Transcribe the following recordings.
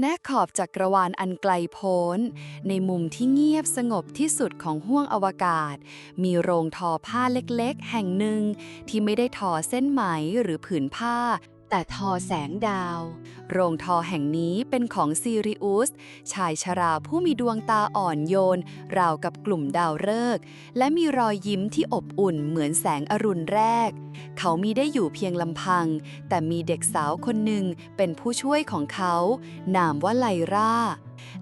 แนขอบจักรวาลอันไกลโพ้น ในมุมที่เงียบสงบที่สุดของห้วงอวกาศ มีโรงทอผ้าเล็กๆ แห่งหนึ่ง ที่ไม่ได้ทอเส้นไหมหรือผืนผ้า แต่ทอแสงดาว โรงทอแห่งนี้เป็นของซีริอุส ชายชราผู้มีดวงตาอ่อนโยน ราวกับกลุ่มดาวฤกษ์และมีรอยยิ้มที่อบอุ่นเหมือนแสงอรุณแรก เขามีได้อยู่เพียงลำพัง แต่มีเด็กสาวคนหนึ่งเป็นผู้ช่วยของเขา นามว่าไลรา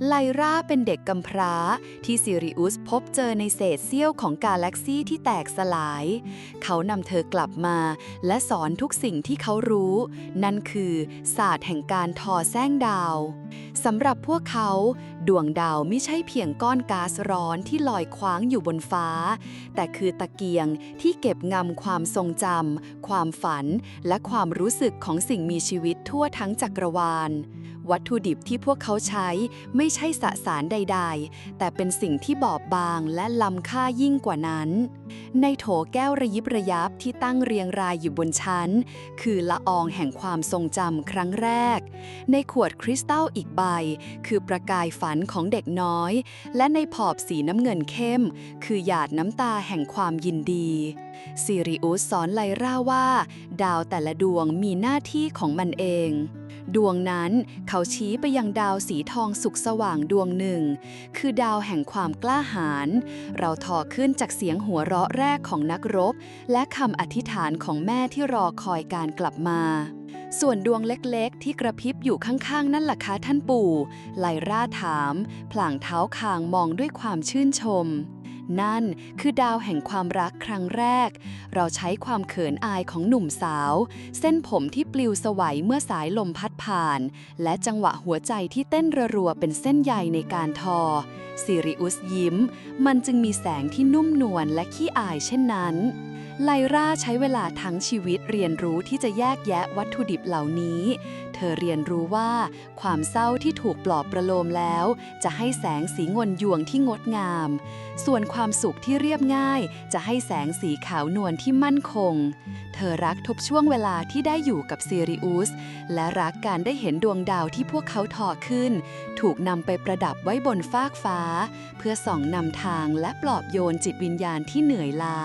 ไลราเป็นเด็กกำพร้าที่ซิริอุสพบเจอในเศษเสี้ยวของกาแล็กซี่ที่แตกสลาย เขานำเธอกลับมา และสอนทุกสิ่งที่เขารู้ นั่นคือศาสตร์แห่งการทอแสงดาวสำหรับพวกเขา ดวงดาวไม่ใช่เพียงก้อนก๊าซร้อนที่ลอยคว้างอยู่บนฟ้า แต่คือตะเกียงที่เก็บงำความทรงจำความฝัน และความรู้สึกของสิ่งมีชีวิตทั่วทั้งจักรวาล วัตถุดิบที่พวกเขาใช้ไม่ใช่สสารใดๆ แต่เป็นสิ่งที่บอบบางและล้ำค่ายิ่งกว่านั้น ในโถแก้วระยิบระยับที่ตั้งเรียงรายอยู่บนชั้น คือละอองแห่งความทรงจำครั้งแรก ในขวดคริสตัลอีกใบ คือประกายฝันของเด็กน้อย และในผอบสีน้ำเงินเข้ม คือหยาดน้ำตาแห่งความยินดีซิริอุสสอนไลราว่า ดาวแต่ละดวงมีหน้าที่ของมันเอง ดวงนั้นเขาชี้ไปยังดาวสีทองสุกสว่างดวงหนึ่ง คือดาวแห่งความกล้าหาญ เราทอขึ้นจากเสียงหัวเราะแรกของนักรบ และคำอธิษฐานของแม่ที่รอคอยการกลับมา ส่วนดวงเล็กๆ ที่กระพริบอยู่ข้างๆ นั่นล่ะคะท่านปู่ ไลร่าถาม พลางเท้าคางมองด้วยความชื่นชม นั่นคือดาวแห่งความรักครั้งแรก เราใช้ความเขินอายของหนุ่มสาว เส้นผมที่ปลิวสวัยเมื่อสายลมพัดผ่าน และจังหวะหัวใจที่เต้นรัวเป็นเส้นใยในการทอซิริอุสยิ้ม มันจึงมีแสงที่นุ่มนวลและขี้อายเช่นนั้น ไลราใช้เวลาทั้งชีวิตเรียนรู้ที่จะแยกแยะวัตถุดิบเหล่านี้ เธอเรียนรู้ว่า ความเศร้าที่ถูกปลอบประโลมแล้ว จะให้แสงสีงนยวงที่งดงาม ส่วนความสุขที่เรียบง่าย จะให้แสงสีขาวนวลที่มั่นคง เธอรักทุกช่วงเวลาที่ได้อยู่กับซีริอุสและรักการได้เห็นดวงดาวที่พวกเขาทอขึ้น ถูกนำไปประดับไว้บนฟากฟ้า เพื่อส่องนำทางและปลอบโยนจิตวิญญาณที่เหนื่อยล้า